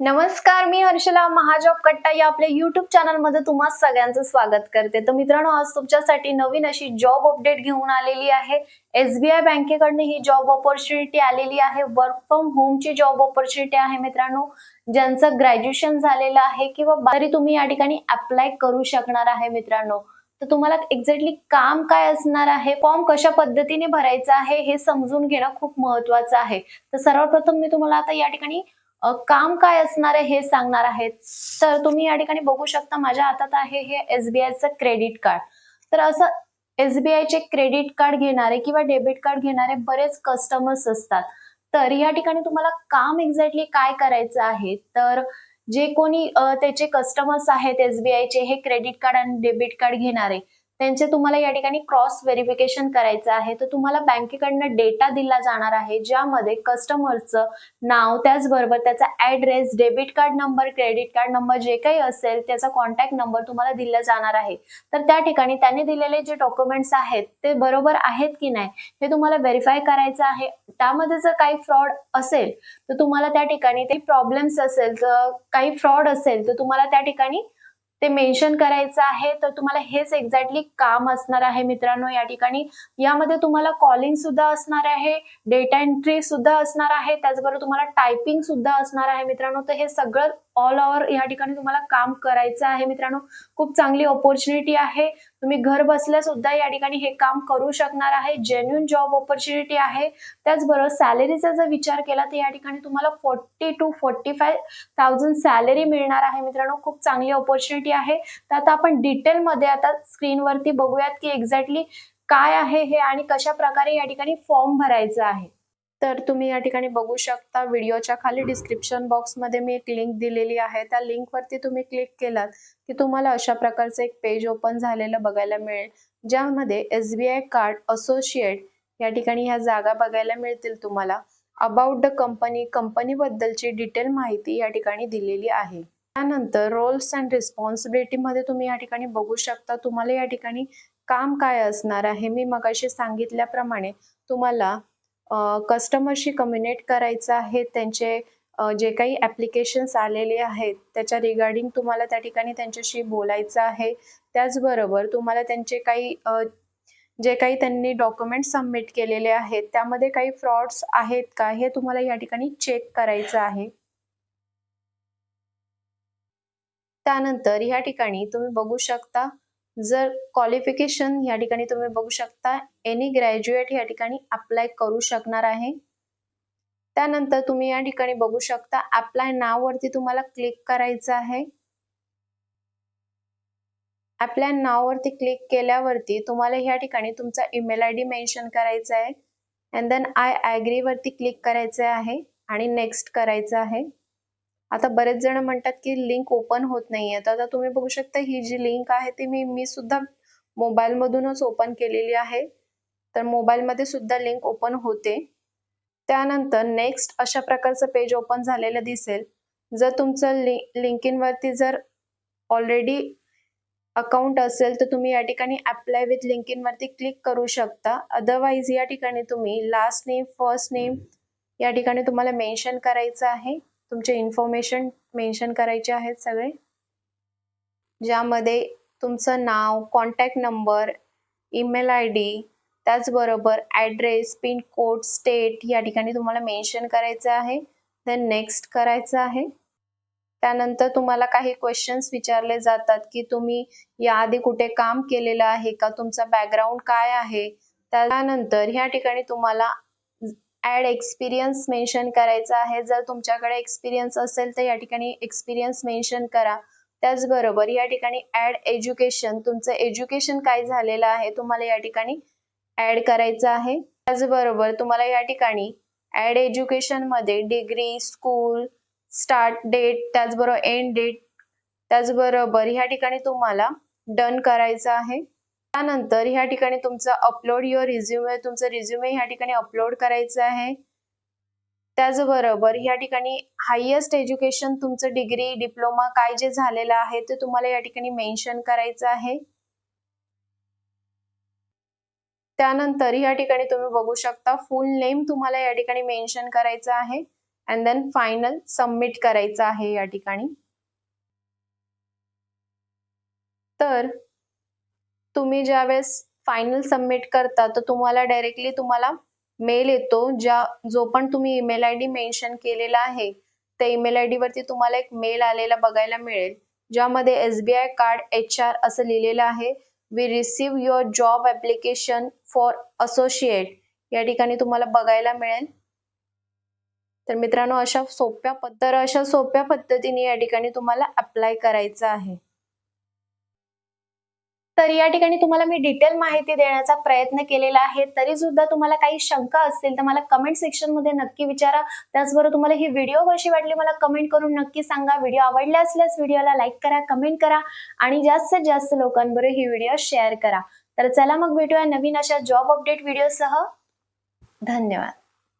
नमस्कार मी हर्षला महाजॉब कट्टा या आपल्या युट्यूब चॅनलमध्ये तुम्हा सगळ्यांचं स्वागत करते. तर मित्रांनो आज तुमच्यासाठी नवीन अशी जॉब अपडेट घेऊन आलेली आहे. एसबीआय बँकेकडनं ही जॉब ऑपॉर्च्युनिटी आलेली आहे. वर्क फ्रॉम होमची जॉब ऑपॉर्च्युनिटी आहे मित्रांनो. ज्यांचं ग्रॅज्युएशन झालेलं आहे किंवा तरी तुम्ही या ठिकाणी अप्लाय करू शकणार आहे मित्रांनो. तर तुम्हाला एक्झॅक्टली काम काय असणार आहे? फॉर्म कशा पद्धतीने भरायचा आहे? हे समजून घेणं खूप महत्वाचं आहे. तर सर्वप्रथम मी तुम्हाला आता या ठिकाणी काम काय असणार आहे हे सांगणार आहेत. तर तुम्ही या ठिकाणी बघू शकता माझ्या हातात आहे हे एसबीआयचं क्रेडिट कार्ड तर असं एसबीआय चे क्रेडिट कार्ड घेणारे किंवा डेबिट कार्ड घेणारे बरेच कस्टमर्स असतात. तर या ठिकाणी तुम्हाला काम एक्झॅक्टली काय करायचं आहे? तर जे कोणी त्याचे कस्टमर्स आहेत एसबीआयचे चे हे क्रेडिट कार्ड आणि डेबिट कार्ड घेणारे त्यांचे तुम्हाला या ठिकाणी क्रॉस व्हेरिफिकेशन करायचं आहे. तर तुम्हाला बँकेकडनं डेटा दिला जाणार आहे ज्यामध्ये कस्टमरचं नाव त्याचबरोबर त्याचा address debit card number credit card number जे काही असेल त्याचा कॉन्टॅक्ट नंबर तुम्हाला दिला जाणार आहे. तर त्या ठिकाणी त्यांनी दिलेले जे डॉक्युमेंट्स आहेत ते बरोबर आहेत की नाही हे तुम्हाला व्हेरीफाय करायचं आहे. त्यामध्ये जर काही फ्रॉड असेल तर तुम्हाला त्या ठिकाणी ते प्रॉब्लेम्स असेल तर काही फ्रॉड असेल तर तुम्हाला त्या ठिकाणी ते मेन्शन करायचं आहे तर तुम्हाला हेच एक्झॅक्टली काम असणार आहे मित्रांनो या ठिकाणी. यामध्ये तुम्हाला कॉलिंग सुद्धा असणार आहे डेटा एंट्री सुद्धा असणार आहे त्याचबरोबर तुम्हाला टायपिंग सुद्धा असणार आहे मित्रांनो. तर हे सगळं ऑल ओव्हर या ठिकाणी तुम्हाला काम करायचं आहे मित्रांनो. खूप चांगली ऑपॉर्च्युनिटी आहे. तुम्ही घर बसल्या सुद्धा या ठिकाणी हे काम करू शकणार आहे. जेन्युन जॉब ऑपॉर्च्युनिटी आहे. त्याचबरोबर सॅलरीचा जर विचार केला तर या ठिकाणी तुम्हाला forty two forty five thousand salary मिळणार आहे मित्रांनो. खूप चांगली ऑपॉर्च्युनिटी आहे. तर आता आपण डिटेलमध्ये आता स्क्रीनवरती बघूयात की एक्झॅक्टली काय आहे हे आणि कशा प्रकारे या ठिकाणी फॉर्म भरायचा आहे. तर तुम्ही या ठिकाणी बघू शकता व्हिडिओच्या खाली डिस्क्रिप्शन बॉक्समध्ये मी एक लिंक दिलेली आहे. त्या लिंकवरती तुम्ही क्लिक केलात की तुम्हाला अशा प्रकारचं एक पेज ओपन झालेलं बघायला मिळेल. ज्यामध्ये S B I card associate या ठिकाणी ह्या जागा बघायला मिळतील तुम्हाला. अबाउट द कंपनी कंपनी बद्दलची डिटेल माहिती या ठिकाणी दिलेली आहे. त्यानंतर रोल्स अँड रिस्पॉन्सिबिलिटी मध्ये तुम्ही या ठिकाणी बघू शकता तुम्हाला या ठिकाणी काम काय असणार आहे. मी मगाशी सांगितल्याप्रमाणे तुम्हाला कस्टमरशी कम्युनिकेट करायचं आहे त्यांचे जे काही ॲप्लिकेशन्स आलेले आहेत त्याच्या रिगार्डिंग तुम्हाला त्या ठिकाणी त्यांच्याशी बोलायचं आहे. त्याचबरोबर तुम्हाला त्यांचे काही जे काही त्यांनी डॉक्युमेंट सबमिट केलेले आहेत त्यामध्ये काही फ्रॉड्स आहेत का? हे तुम्हाला या ठिकाणी चेक करायचं आहे. त्यानंतर या ठिकाणी तुम्ही बघू शकता जर क्वालिफिकेशन या ठिकाणी तुम्ही बघू शकता एनी ग्रॅज्युएट या ठिकाणी अप्लाय करू शकणार आहे. त्यानंतर तुम्ही या ठिकाणी बघू शकता अप्लाय नाव वरती तुम्हाला क्लिक करायचं आहे. अप्लाय नाव वरती क्लिक केल्यावरती तुम्हाला या ठिकाणी तुमचा ईमेल आय डी मेन्शन करायचा आहे. अँड देन आय ॲग्री वरती क्लिक करायचं आहे आणि नेक्स्ट करायचं आहे. आता बरेच जण म्हणतात की लिंक ओपन होत नाहीये. तर आता तुम्ही बघू शकता ही जी लिंक आहे ती मी मी सुद्धा मोबाईल मधूनच ओपन केलेली आहे. तर मोबाईलमध्ये सुद्धा लिंक ओपन होते. त्यानंतर नेक्स्ट अशा प्रकारचं पेज ओपन झालेलं दिसेल. जर तुमचं लि लिंकिन जर ऑलरेडी अकाउंट असेल तर तुम्ही या ठिकाणी अप्लाय विथ लिंक इनवरती क्लिक करू शकता. अदरवाईज या ठिकाणी तुम्ही लास्ट नेम फर्स्ट नेम या ठिकाणी तुम्हाला मेन्शन करायचं आहे. तुमचे इन्फॉर्मेशन मेन्शन करायचे आहेत सगळे. ज्यामध्ये तुमचं नाव contact number email I D त्याचबरोबर ॲड्रेस पिनकोड स्टेट या ठिकाणी तुम्हाला मेन्शन करायचं आहे. देन नेक्स्ट करायचं आहे. त्यानंतर तुम्हाला काही क्वेश्चन्स विचारले जातात की तुम्ही याआधी कुठे काम केलेलं आहे? का तुमचा बॅकग्राऊंड काय आहे? त्यानंतर ह्या ठिकाणी तुम्हाला ऍड एक्सपिरियन्स मेन्शन करायचा आहे. जर तुमच्याकडे एक्सपिरियन्स असेल तर या ठिकाणी एक्सपिरियन्स मेन्शन करा. त्याचबरोबर या ठिकाणी ऍड एज्युकेशन तुमचं एज्युकेशन काय झालेलं आहे तुम्हाला या ठिकाणी ऍड करायचं आहे. त्याचबरोबर तुम्हाला या ठिकाणी ऍड एज्युकेशनमध्ये डिग्री स्कूल स्टार्ट डेट त्याचबरोबर एंड डेट त्याचबरोबर ह्या ठिकाणी तुम्हाला डन करायचं आहे. त्यानंतर ह्या ठिकाणी तुमचं अपलोड युअर रिझ्युमे तुमचं रिझ्युमे ह्या ठिकाणी अपलोड करायचं आहे. त्याचबरोबर ह्या ठिकाणी हायेस्ट एज्युकेशन तुमचं डिग्री डिप्लोमा काय जे झालेलं आहे ते तुम्हाला या ठिकाणी मेन्शन करायचं आहे. त्यानंतर या ठिकाणी तुम्ही बघू शकता फुल नेम तुम्हाला या ठिकाणी मेन्शन करायचं आहे. अँड देन फायनल सबमिट करायचं आहे या ठिकाणी. तर तुम्ही ज्यावेळेस फायनल सबमिट करता तर तुम्हाला डायरेक्टली तुम्हाला मेल येतो ज्या जो पण तुम्ही ईमेल आय डी मेन्शन केलेला आहे त्या ईमेल आय डी वरती तुम्हाला एक मेल आलेला बघायला मिळेल ज्यामध्ये एसबीआय कार्ड एच आर असं लिहिलेलं आहे. We receive your job application for associate या ठिकाणी तुम्हाला बघायला मिळेल. तर मित्रांनो अशा सोप्या पद्धत अशा सोप्या पद्धतीने या ठिकाणी तुम्हाला अप्लाय करायचं आहे. तर या ठिकाणी तुम्हाला मी डिटेल माहिती देण्याचा प्रयत्न केलेला आहे. तरी सुद्धा तुम्हाला काही शंका असतील तर मला कमेंट सेक्शनमध्ये नक्की विचारा. त्याचबरोबर तुम्हाला ही व्हिडिओ कशी वाटली मला कमेंट करून नक्की सांगा. व्हिडिओ आवडला असल्यास व्हिडिओला लाईक करा कमेंट करा आणि जास्तीत जास्त लोकांबरोबर ही व्हिडिओ शेअर करा. तर चला मग भेटूया नवीन अशा जॉब अपडेट व्हिडिओसह धन्यवाद.